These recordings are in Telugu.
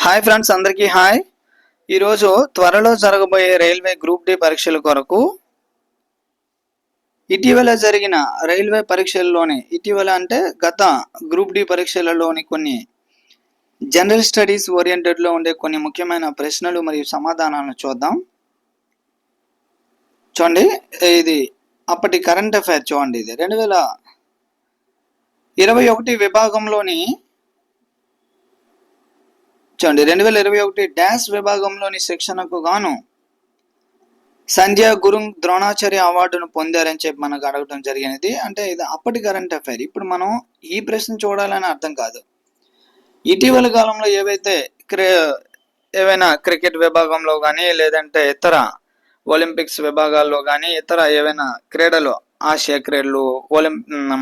హాయ్ ఫ్రెండ్స్ అందరికీ హాయ్ ఈరోజు త్వరలో జరగబోయే రైల్వే గ్రూప్ డి పరీక్షల కొరకు ఇటీవల జరిగిన రైల్వే పరీక్షల్లోని ఇటీవల అంటే గత గ్రూప్ డి పరీక్షలలోని కొన్ని జనరల్ స్టడీస్ ఓరియంటెడ్లో ఉండే కొన్ని ముఖ్యమైన ప్రశ్నలు మరియు సమాధానాలను చూద్దాం. చూడండి ఇది అప్పటి కరెంట్ అఫైర్ చూడండి ఇది. రెండు వేల ఇరవై ఒకటి విభాగంలోని చూడండి రెండు వేల ఇరవై ఒకటి డాష్ విభాగంలోని శిక్షణకు గాను సంధ్య గురుంగ్ ద్రోణాచార్య అవార్డును పొందారని చెప్పి మనకు అడగడం జరిగినది. అంటే ఇది అప్పటి కరెంట్ అఫైర్ ఇప్పుడు మనం ఈ ప్రశ్న చూడాలని అర్థం కాదు. ఇటీవల కాలంలో ఏవైతే క్రి ఏవైనా క్రికెట్ విభాగంలో కానీ లేదంటే ఇతర ఒలింపిక్స్ విభాగాల్లో కానీ ఇతర ఏవైనా క్రీడలు ఆసియా క్రీడలు ఒలిం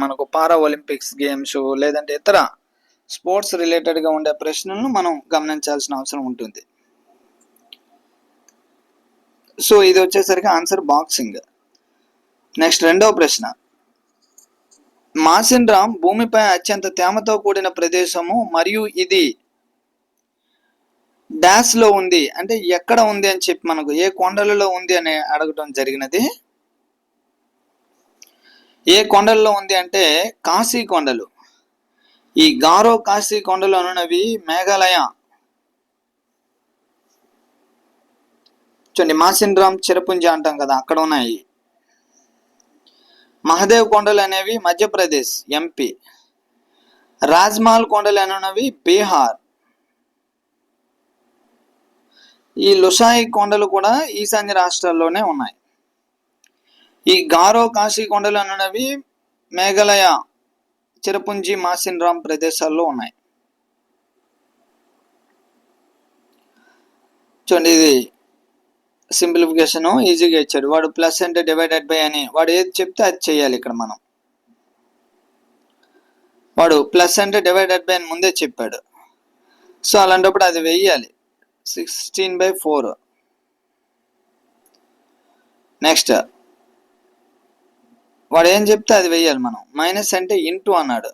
మనకు పారా ఒలింపిక్స్ గేమ్స్ లేదంటే ఇతర స్పోర్ట్స్ రిలేటెడ్గా ఉండే ప్రశ్నలను మనం గమనించాల్సిన అవసరం ఉంటుంది. సో ఇది వచ్చేసరికి ఆన్సర్ బాక్సింగ్. నెక్స్ట్ రెండవ ప్రశ్న. మాసిన్ రామ్ భూమిపై అత్యంత తేమతో కూడిన ప్రదేశము మరియు ఇది డాష్లో ఉంది. అంటే ఎక్కడ ఉంది అని చెప్పి మనకు ఏ కొండలలో ఉంది అని అడగటం జరిగినది. ఏ కొండల్లో ఉంది అంటే కాశీ కొండలు. ఈ గారో కాశీ కొండలు అనున్నవి మేఘాలయ. చూడండి మాసిండ్రామ్ చిరపుంజ అంటాం కదా అక్కడ ఉన్నాయి. మహదేవ్ కొండలు అనేవి మధ్యప్రదేశ్ ఎంపీ. రాజ్మహల్ కొండలు అనేవి బీహార్. ఈ లుషాయి కొండలు కూడా ఈశాన్య రాష్ట్రాల్లోనే ఉన్నాయి. ఈ గారో కాశీ కొండలు అనేవి మేఘాలయ. చిరపుంజి మాసిన్రామ్ ప్రదేశాల్లో ఉన్నాయి. చూడండి ఇది సింప్లిఫికేషన్ ఈజీగా ఇచ్చాడు. వాడు ప్లస్ అంటే డివైడెడ్ బై అని వాడు ఏది చెప్తే అది చేయాలి ఇక్కడ మనం. వాడు ప్లస్ అంటే డివైడెడ్ బై అని ముందే చెప్పాడు. సో అలాంటప్పుడు అది వెయ్యాలి సిక్స్టీన్ బై ఫోర్. నెక్స్ట్ వాడు ఏం చెప్తే అది వెయ్యాలి మనం. మైనస్ అంటే ఇంటూ అన్నాడు.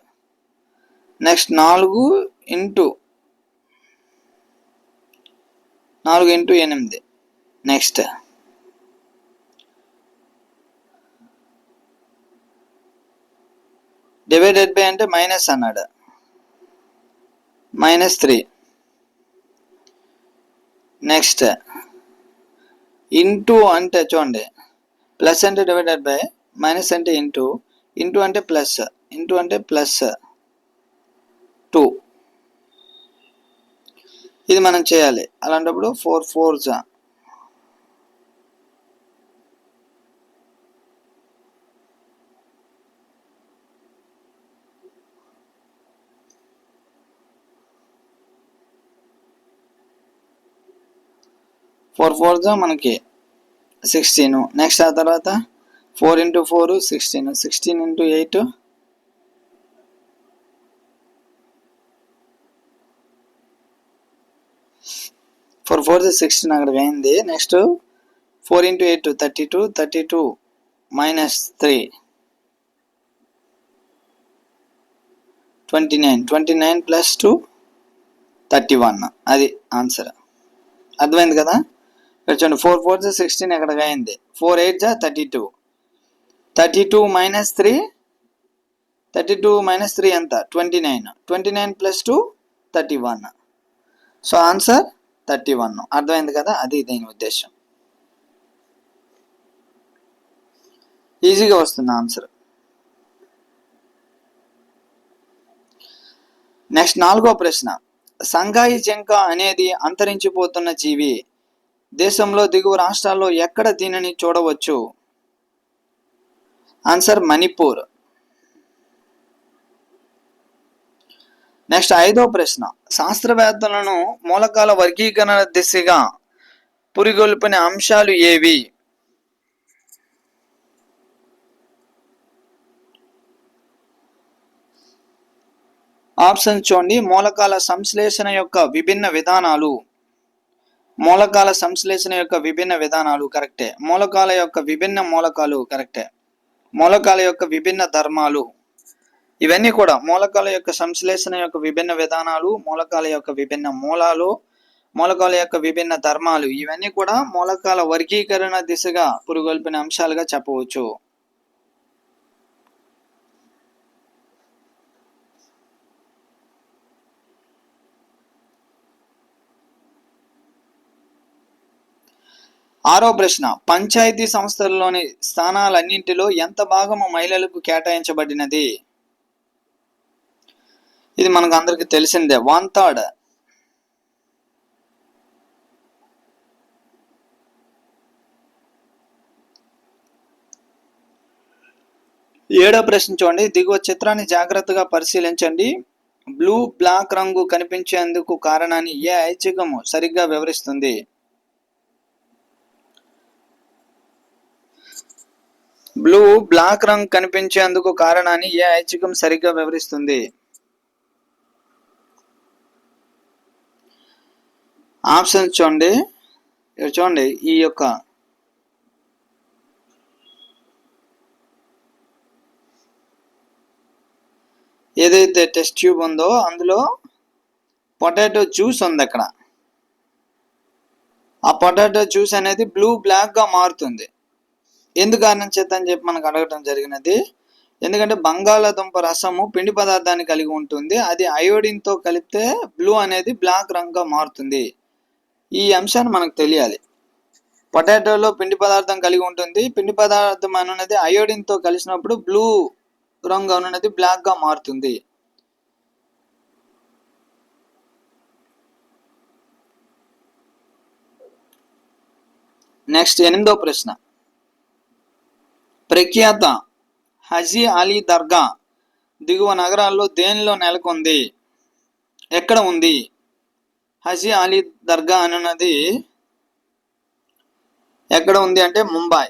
నెక్స్ట్ నాలుగు ఇంటూ నాలుగు ఇంటూ ఎనిమిది. నెక్స్ట్. డివైడెడ్ బై అంటే మైనస్ అన్నాడు. Minus three. నెక్స్ట్. ఇంటూ అంటే చూడండి. ప్లస్ అంటే డివైడెడ్ బై మైనస్ అంటే ఇంటూ ఇంటూ అంటే ప్లస్ ఇంటూ అంటే ప్లస్ టూ. ఇది మనం చేయాలి. అలాంటప్పుడు ఫోర్ ఫోర్ జా ఫోర్ ఫోర్ జా మనకి సిక్స్టీన్. నెక్స్ట్ ఆ తర్వాత four into four sixteen. Sixteen into eight. Four four sixteen అక్కడ అయింది next four into eight thirty two. Thirty two minus three. Twenty nine. Twenty nine plus two thirty one. అది ఆన్సర్. అర్థమైంది కదా? ఇక్కడ చూడండి ఫోర్ ఫోర్ సిక్స్టీన్ ఎక్కడ అయింది ఫోర్ ఎయిట్ జా thirty two. Thirty two minus three thirty two minus three ఎంత? Twenty nine twenty nine plus two thirty one so answer thirty one అర్థమైంది కదా? అది దీని ఉద్దేశం. ఈజీగా వస్తుంది ఆన్సర్ నెక్స్ట్ నాలుగో ప్రశ్న. సంఘాయి జంక అనేది అంతరించిపోతున్న జీవి. దేశంలో దిగువ రాష్ట్రాల్లో ఎక్కడ దీనిని చూడవచ్చు? ఆన్సర్ మణిపూర్ నెక్స్ట్ ఐదో ప్రశ్న. శాస్త్రవేత్తలను మూలకాల వర్గీకరణ దిశగా పురిగొల్పిన అంశాలు ఏవి? ఆప్షన్ చూడండి. మూలకాల సంశ్లేషణ యొక్క విభిన్న విధానాలు. మూలకాల సంశ్లేషణ యొక్క విభిన్న విధానాలు కరెక్టే మూలకాల యొక్క విభిన్న మూలకాలు కరెక్టే మూలకాల యొక్క విభిన్న ధర్మాలు. ఇవన్నీ కూడా మూలకాల యొక్క సంశ్లేషణ యొక్క విభిన్న విధానాలు మూలకాల యొక్క విభిన్న మూలాలు మూలకాల యొక్క విభిన్న ధర్మాలు. ఇవన్నీ కూడా మూలకాల వర్గీకరణ దిశగా పురుగొల్పిన అంశాలుగా చెప్పవచ్చు. ఆరో ప్రశ్న పంచాయతీ సంస్థలలోని స్థానాలన్నింటిలో ఎంత భాగము మహిళలకు కేటాయించబడినది? ఇది మనకు అందరికి తెలిసిందే. One third. ఏడో ప్రశ్న చూడండి. దిగువ చిత్రాన్ని జాగ్రత్తగా పరిశీలించండి. బ్లూ బ్లాక్ రంగు కనిపించేందుకు కారణాన్ని ఏ ఐచ్ఛికము సరిగ్గా వివరిస్తుంది? బ్లూ బ్లాక్ రంగు కనిపించేందుకు కారణాన్ని ఏ ఐచ్ఛికం సరిగ్గా వివరిస్తుంది? ఆప్షన్స్ చూడండి. చూడండి. ఈ యొక్క ఏదైతే టెస్ట్ ట్యూబ్ ఉందో అందులో పొటాటో జ్యూస్ ఉంది అక్కడ. ఆ పొటాటో జ్యూస్ అనేది బ్లూ బ్లాక్గా మారుతుంది. ఎందుకు కారణం చేత అని చెప్పి మనకు అడగటం జరిగినది. ఎందుకంటే బంగాళాదుంప రసము పిండి పదార్థాన్ని కలిగి ఉంటుంది. అది అయోడిన్తో కలిపితే బ్లూ అనేది బ్లాక్ రంగుగా మారుతుంది. ఈ అంశాన్ని మనకు తెలియాలి. పొటాటోలో పిండి పదార్థం కలిగి ఉంటుంది. పిండి పదార్థం అనున్నది అయోడిన్తో కలిసినప్పుడు బ్లూ రంగు అనున్నది బ్లాక్గా మారుతుంది. నెక్స్ట్ ఎనిమిదో ప్రశ్న. ప్రఖ్యాత హజీ అలీ దర్గా దిగువ నగరాల్లో దేనిలో నెలకొంది? ఎక్కడ ఉంది? హజీ అలీ దర్గా అనున్నది ఎక్కడ ఉంది అంటే ముంబై.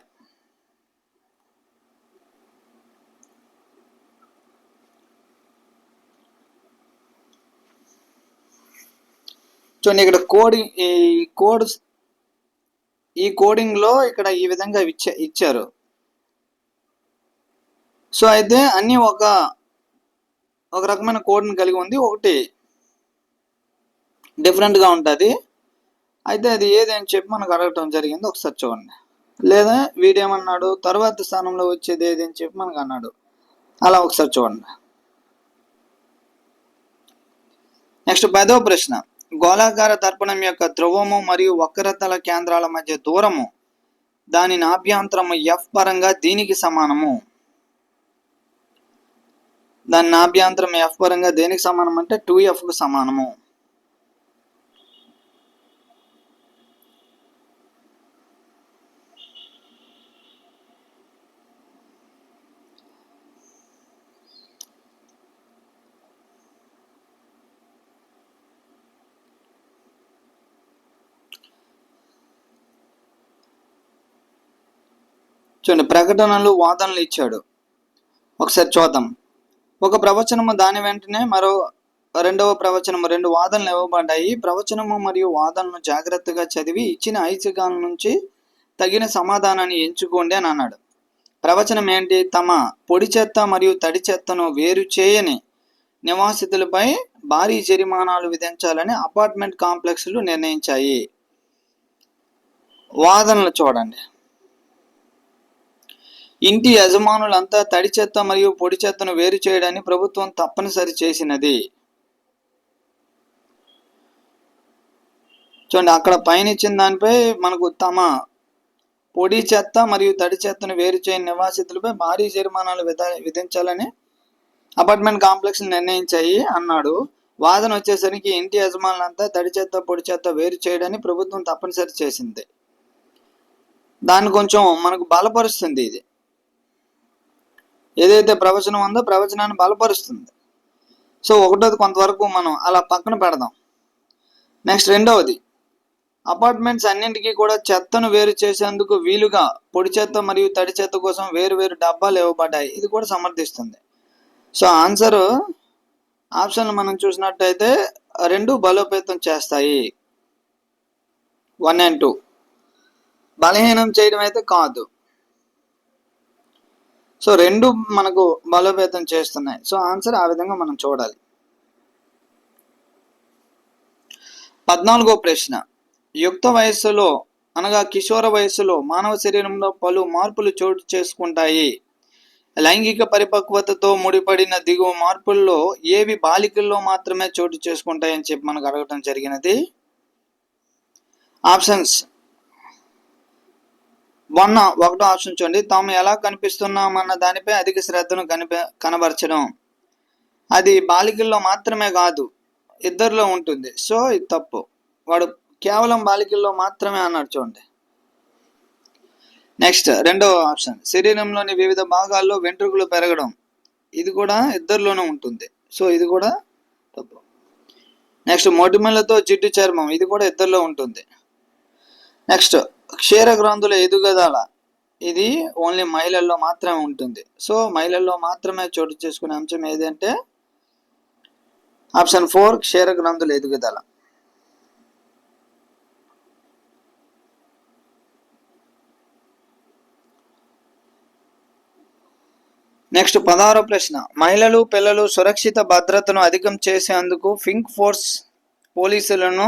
చూడండి ఇక్కడ కోడింగ్ ఈ కోడ్ ఈ కోడింగ్లో ఇక్కడ ఈ విధంగా ఇచ్చా ఇచ్చారు. సో అయితే అన్ని ఒక ఒక రకమైన కోడ్ని కలిగి ఉంది. ఒకటి డిఫరెంట్గా ఉంటుంది. అయితే అది ఏది అని చెప్పి మనకు అడగటం జరిగింది. ఒకసారి చూడండి. లేదా వీడేమన్నాడు తర్వాత స్థానంలో వచ్చేది ఏది అని చెప్పి మనకు అన్నాడు. అలా ఒకసారి చూడండి. నెక్స్ట్ పదో ప్రశ్న. గోళాకార దర్పణం యొక్క ధ్రువము మరియు వక్రతల కేంద్రాల మధ్య దూరము దాని నాభ్యాంతరము ఎఫ్ పరంగా దీనికి సమానము. దాని నాభ్యాంతరం ఎఫ్ పరంగా దేనికి సమానం అంటే టూ ఎఫ్కు సమానము. చూడండి ప్రకటనలు వాదనలు ఇచ్చాడు. ఒకసారి చూద్దాం. ఒక ప్రవచనము దాని వెంటనే మరో రెండవ ప్రవచనము రెండు వాదనలు ఇవ్వబడ్డాయి. ప్రవచనము మరియు వాదనను జాగ్రత్తగా చదివి ఇచ్చిన ఐచ్ఛికాల నుంచి తగిన సమాధానాన్ని ఎంచుకోండి అని అన్నాడు. ప్రవచనం ఏంటి? తమ పొడి చెత్త మరియు తడి చెత్తను వేరు చేయని నివాసితులపై భారీ జరిమానాలు విధించాలని అపార్ట్మెంట్ కాంప్లెక్స్లు నిర్ణయించాయి. వాదనలు చూడండి. ఇంటి యజమానులంతా తడి చెత్త మరియు పొడి చెత్తను వేరు చేయడాన్ని ప్రభుత్వం తప్పనిసరి చేసినది. చూడండి అక్కడ పైన ఇచ్చిన దానిపై మనకు తమ పొడి చెత్త మరియు తడి చెత్తను వేరు చేయని నివాసితులపై భారీ జరిమానాలు విధించాలని అపార్ట్మెంట్ కాంప్లెక్స్ నిర్ణయించాయి అన్నాడు. వాదన వచ్చేసరికి ఇంటి యజమానులంతా తడి చెత్త పొడి చెత్త వేరు చేయడాన్ని ప్రభుత్వం తప్పనిసరి చేసింది. దాన్ని కొంచెం మనకు బలపరుస్తుంది ఇది. ఏదైతే ప్రవచనం ఉందో ప్రవచనాన్ని బలపరుస్తుంది. సో ఒకటోది కొంతవరకు మనం అలా పక్కన పెడదాం. నెక్స్ట్ రెండవది అపార్ట్మెంట్స్ అన్నింటికీ కూడా చెత్తను వేరు చేసేందుకు వీలుగా పొడి చెత్త మరియు తడి చెత్త కోసం వేరు వేరు డబ్బాలు ఇవ్వబడ్డాయి. ఇది కూడా సమర్థిస్తుంది. సో ఆన్సర్ ఆప్షన్ మనం చూసినట్టయితే రెండు బలోపేతం చేస్తాయి. One and two. బలహీనం చేయడం అయితే కాదు. సో రెండు మనకు బలోపేతం చేస్తున్నాయి. సో ఆన్సర్ ఆ విధంగా మనం చూడాలి. పద్నాలుగో ప్రశ్న. యుక్త వయస్సులో అనగా కిషోర వయస్సులో మానవ శరీరంలో పలు మార్పులు చోటు చేసుకుంటాయి. లైంగిక పరిపక్వతతో ముడిపడిన దిగువ మార్పుల్లో ఏవి బాలికల్లో మాత్రమే చోటు చేసుకుంటాయని చెప్పి మనకు అడగటం జరిగినది. ఆప్షన్స్. వన్ ఒకటో ఆప్షన్ చూడండి. తాము ఎలా కనిపిస్తున్నామన్న దానిపై అధిక శ్రద్ధను కనిప కనబరచడం. అది బాలికల్లో మాత్రమే కాదు ఇద్దరిలో ఉంటుంది. సో ఇది తప్పు. వాడు కేవలం బాలికల్లో మాత్రమే అన్నాడు చూడండి. నెక్స్ట్ రెండవ ఆప్షన్. శరీరంలోని వివిధ భాగాల్లో వెంట్రుకలు పెరగడం. ఇది కూడా ఇద్దరిలోనే ఉంటుంది. సో ఇది కూడా తప్పు. నెక్స్ట్ మొటిమలతో జిడ్డు చర్మం. ఇది కూడా ఇద్దరిలో ఉంటుంది. నెక్స్ట్ క్షీర గ్రంథుల ఎదుగుదల. ఇది ఓన్లీ మహిళల్లో మాత్రమే ఉంటుంది. సో మహిళల్లో మాత్రమే చోటు చేసుకునే అంశం ఏదంటే ఆప్షన్ ఫోర్ క్షీర గ్రంథుల ఎదుగుదల. నెక్స్ట్ పదహారో ప్రశ్న. మహిళలు పిల్లలు సురక్షిత భద్రతను అధికం చేసేందుకు ఫింక్ ఫోర్స్ పోలీసులను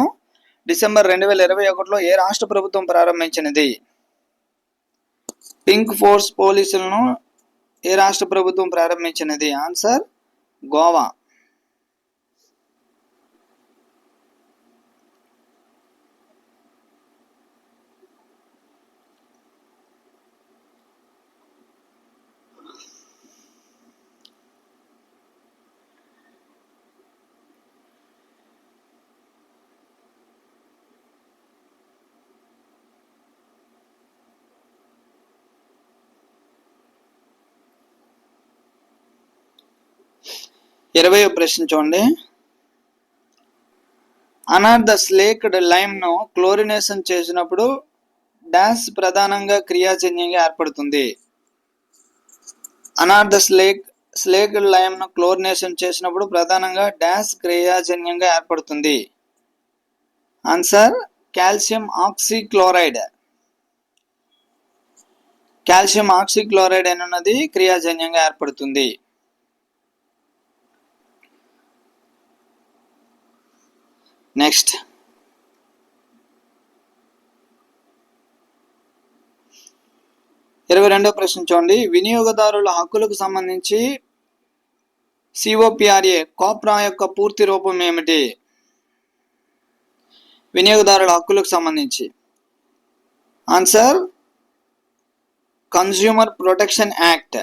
డిసెంబర్ రెండు వేల ఇరవై ఒకటిలో ఏ రాష్ట్ర ప్రభుత్వం ప్రారంభించినది? పింక్ ఫోర్స్ పోలీసులను ఏ రాష్ట్ర ప్రభుత్వం ప్రారంభించినది? ఆన్సర్ గోవా. ఇరవై ప్రశ్న చూడండి. అనార్థ స్లేక్డ్ లైమ్ను క్లోరినేషన్ చేసినప్పుడు డాష్ ప్రధానంగా క్రియాజన్యంగా ఏర్పడుతుంది. అనార్థ స్లేక్ స్లేక్డ్ లైమ్ను క్లోరినేషన్ చేసినప్పుడు ప్రధానంగా డాష్ క్రియాజన్యంగా ఏర్పడుతుంది. Answer calcium oxychloride. Calcium oxychloride అనున్నది క్రియాజన్యంగా ఏర్పడుతుంది. నెక్స్ట్ ఇరవై రెండో ప్రశ్న చూడండి. వినియోగదారుల హక్కులకు సంబంధించి సిఓపిఆర్ఏ కోప్రా యొక్క పూర్తి రూపం ఏమిటి? వినియోగదారుల హక్కులకు సంబంధించి. ఆన్సర్ కన్స్యూమర్ ప్రొటెక్షన్ యాక్ట్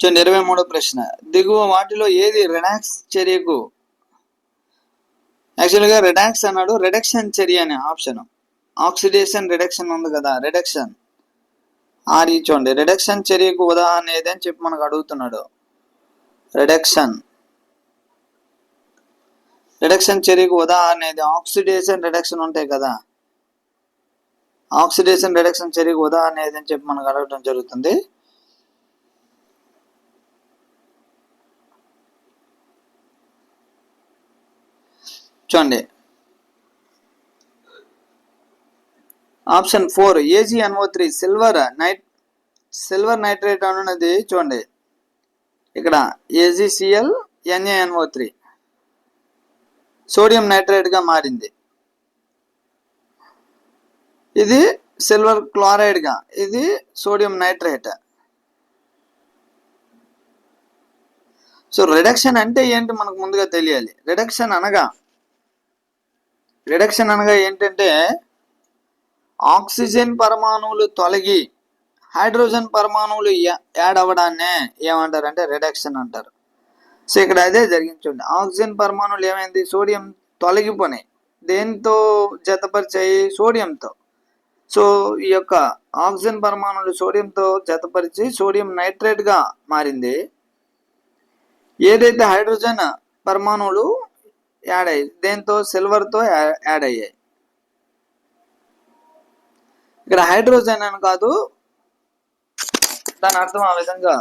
చూడండి ఇరవై మూడో ప్రశ్న. దిగువ వాటిలో ఏది రిడాక్స్ చర్యకు? యాక్చువల్గా రిడాక్స్ అన్నాడు రిడక్షన్ చర్య అనే ఆప్షన్ ఆక్సిడేషన్ రిడక్షన్ ఉంది కదా రిడక్షన్ ఆర్ ఈ చూడండి రిడక్షన్ చర్యకు ఉదాహరణ ఏదని చెప్పి మనకు అడుగుతున్నాడు. రిడక్షన్ రిడక్షన్ చర్యకు ఉదాహరణ ఏది? ఆక్సిడేషన్ రిడక్షన్ ఉంటాయి కదా. ఆక్సిడేషన్ రిడక్షన్ చర్యకు ఉదాహరణ ఏదని చెప్పి మనకు అడగడం జరుగుతుంది. చూడండి. Option four AGNO three silver night silver nitrate అనున్నది చూడండి. ఇక్కడ ఏజీసీఎల్ ఎన్ఏఎన్ఓ త్రీ సోడియం నైట్రేట్గా మారింది. ఇది సిల్వర్ క్లోరైడ్గా ఇది సోడియం నైట్రేట్ సో రిడక్షన్ అంటే ఏంటి మనకు ముందుగా తెలియాలి. రిడక్షన్ అనగా రిడక్షన్ అనగా ఏంటంటే ఆక్సిజన్ పరమాణువులు తొలగి హైడ్రోజన్ పరమాణువులు యా- యాడ్ అవ్వడాన్నే ఏమంటారు అంటే రిడక్షన్ అంటారు. సో ఇక్కడ అదే జరిగింది చూడండి. ఆక్సిజన్ పరమాణువులు ఏమైంది? సోడియం తొలగిపోయినాయి. దేంతో జతపరిచాయి? సోడియంతో సో ఈ యొక్క ఆక్సిజన్ పరమాణువులు సోడియంతో జతపరిచి సోడియం నైట్రేట్గా మారింది. ఏదైతే హైడ్రోజన్ పరమాణువులు యాడ్ అయ్యాయి దేంతో? సిల్వర్తో యాడ్ అయ్యాయి. ఇక్కడ హైడ్రోజన్ అని కాదు దాని అర్థం ఆ విధంగా.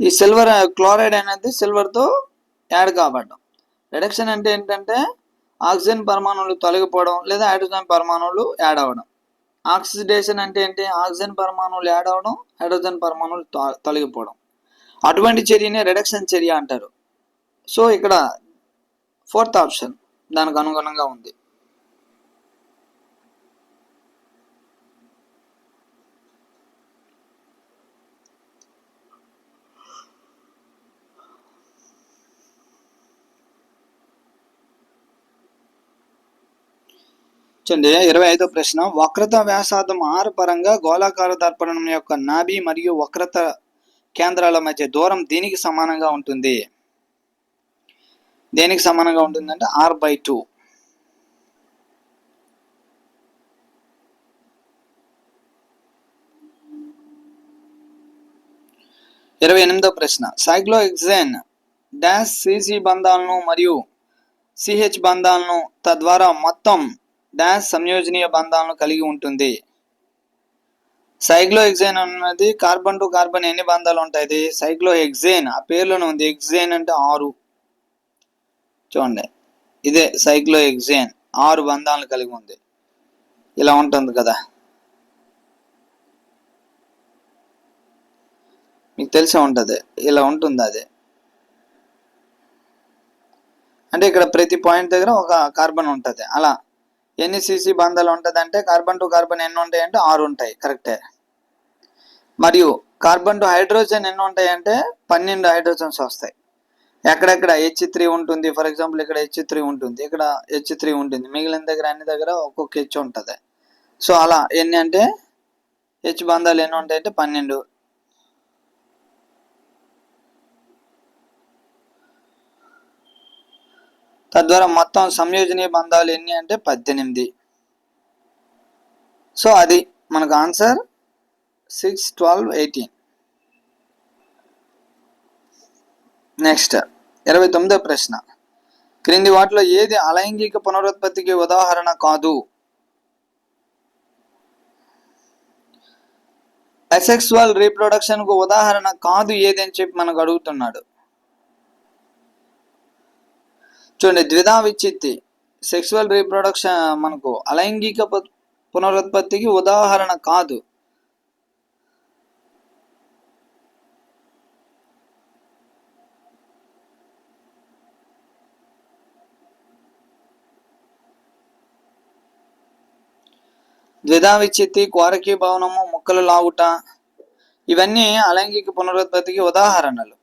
ఈ సిల్వర్ క్లోరైడ్ అనేది సిల్వర్తో యాడ్ కాబడ్డం రిడక్షన్ అంటే ఏంటంటే ఆక్సిజన్ పరమాణువులు తొలగిపోవడం లేదా హైడ్రోజన్ పరమాణువులు యాడ్ అవ్వడం. ఆక్సిడేషన్ అంటే ఏంటి? ఆక్సిజన్ పరమాణువులు యాడ్ అవ్వడం హైడ్రోజన్ పరమాణువులు తొలగిపోవడం. అటువంటి చర్యనే రిడక్షన్ చర్య అంటారు. సో ఇక్కడ ఫోర్త్ ఆప్షన్ దానికి అనుగుణంగా ఉంది. చూడండి ఇరవై ఐదో ప్రశ్న. వక్రత వ్యాసార్థం ఆరు పరంగా గోళాకార దర్పణం యొక్క నాభి మరియు వక్రత కేంద్రాల మధ్య దూరం దీనికి సమానంగా ఉంటుంది. దేనికి సమానంగా ఉంటుందంటే ఆర్ బై టూ ఇరవై ఎనిమిదో ప్రశ్న. సైక్లోఎక్సేన్ డాష్ సిసి బంధాలను మరియు సిహెచ్ బంధాలను తద్వారా మొత్తం డాష్ సంయోజనీయ బంధాలను కలిగి ఉంటుంది. సైక్లో ఎగ్జైన్ అన్నది కార్బన్ టు కార్బన్ ఎన్ని బంధాలు ఉంటాయి? సైక్లో ఎగ్జైన్ ఆ పేర్లోనే ఉంది. ఎగ్జైన్ అంటే ఆరు. చూడండి. ఇదే సైక్లో ఎగ్జైన్ ఆరు బంధాలను కలిగి ఉంది. ఇలా ఉంటుంది కదా. మీకు తెలిసే ఉంటుంది. ఇలా ఉంటుంది అది. అంటే ఇక్కడ ప్రతి పాయింట్ దగ్గర ఒక కార్బన్ ఉంటుంది. అలా ఎన్ని సీసీ బంధాలు ఉంటుంది అంటే కార్బన్ టు కార్బన్ ఎన్ని ఉంటాయి అంటే ఆరు ఉంటాయి. కరెక్టే మరియు కార్బన్ టు హైడ్రోజన్ ఎన్ని ఉంటాయి అంటే పన్నెండు హైడ్రోజన్స్ వస్తాయి. ఎక్కడెక్కడ హెచ్ త్రీ ఉంటుంది? ఫర్ ఎగ్జాంపుల్ ఇక్కడ హెచ్ త్రీ ఉంటుంది. ఇక్కడ హెచ్ త్రీ ఉంటుంది. మిగిలిన దగ్గర అన్ని దగ్గర ఒక్కొక్క హెచ్ ఉంటుంది. సో అలా ఎన్ని అంటే? హెచ్ బంధాలు ఎన్ని ఉంటాయి అంటే పన్నెండు. తద్వారా మొత్తం సంయోజనీయ బంధాలు ఎన్ని అంటే పద్దెనిమిది. సో అది మనకు answer six twelve eighteen next ఇరవై తొమ్మిదో ప్రశ్న. క్రింది వాటిలో ఏది అలైంగిక పునరుత్పత్తికి ఉదాహరణ కాదు? అసెక్సువల్ రీప్రొడక్షన్కు ఉదాహరణ కాదు ఏది అని చెప్పి మనకు అడుగుతున్నాడు. చూడండి ద్విధా విచ్చిత్తి సెక్సువల్ రీప్రొడక్షన్ మనకు అలైంగిక పునరుత్పత్తికి ఉదాహరణ కాదు. ద్విధా విచ్చిత్తి కోరకీ భవనము ముక్కలు లాగుట ఇవన్నీ అలైంగిక పునరుత్పత్తికి ఉదాహరణలు.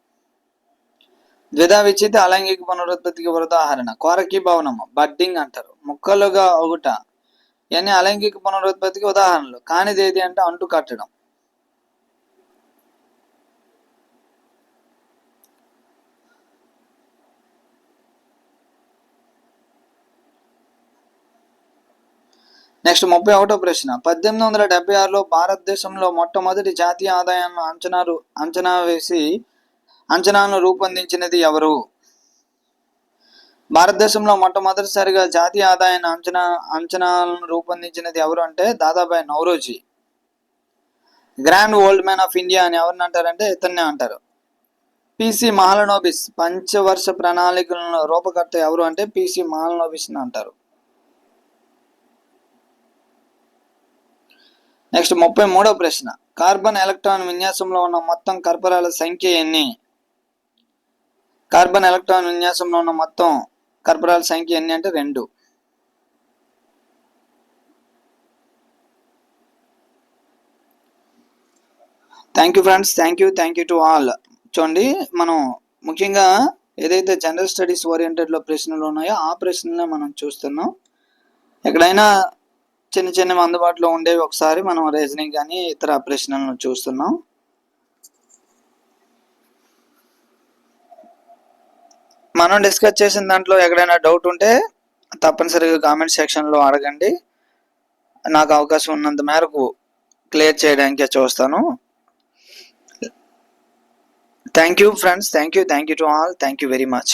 ద్విధా విచ్చిత్తి అలైంగిక పునరుత్పత్తికి ఉదాహరణ. కోరకీ భవనము బడ్డింగ్ అంటారు. ముక్కలుగా ఒకట ఇవన్నీ అలైంగిక పునరుత్పత్తికి ఉదాహరణలు. కానిది ఏది అంటే అంటు కట్టడం నెక్స్ట్ ముప్పై ఒకటో ప్రశ్న. పద్దెనిమిది వందల డెబ్బై ఆరులో భారతదేశంలో మొట్టమొదటి జాతీయ ఆదాయాన్ని అంచనా అంచనా వేసి అంచనాను రూపొందించినది ఎవరు? భారతదేశంలో మొట్టమొదటిసారిగా జాతీయ ఆదాయాన్ని అంచనా అంచనాలను రూపొందించినది ఎవరు అంటే Dadabhai Naoroji. Grand old man of India అని ఎవరిని అంటారంటే ఇతన్నే అంటారు. పిసి మహలనోబిస్ పంచవర్ష ప్రణాళికలను రూపకర్త ఎవరు అంటే పిసి మహలనోబిస్ అని అంటారు. నెక్స్ట్ ముప్పై మూడో ప్రశ్న. కార్బన్ ఎలక్ట్రాన్ విన్యాసంలో ఉన్న మొత్తం కర్పరాల సంఖ్య ఎన్ని? కార్బన్ ఎలక్ట్రాన్ విన్యాసంలో ఉన్న మొత్తం కర్పరాల సంఖ్య ఎన్ని అంటే రెండు. Thank you friends thank you thank you to all చూడండి మనం ముఖ్యంగా ఏదైతే జనరల్ స్టడీస్ ఓరియంటెడ్లో ప్రశ్నలు ఉన్నాయో ఆ ప్రశ్నలే మనం చూస్తున్నాం. ఎక్కడైనా చిన్న చిన్నవి అందుబాటులో ఉండేవి ఒకసారి మనం రీజనింగ్ కానీ ఇతర ఆపరేషన్లను చూస్తున్నాం. మనం డిస్కస్ చేసిన దాంట్లో ఎక్కడైనా డౌట్ ఉంటే తప్పనిసరిగా కామెంట్ సెక్షన్లో అడగండి. నాకు అవకాశం ఉన్నంత మేరకు క్లియర్ చేయడానికి చూస్తాను. Thank you friends thank you thank you to all thank you very much.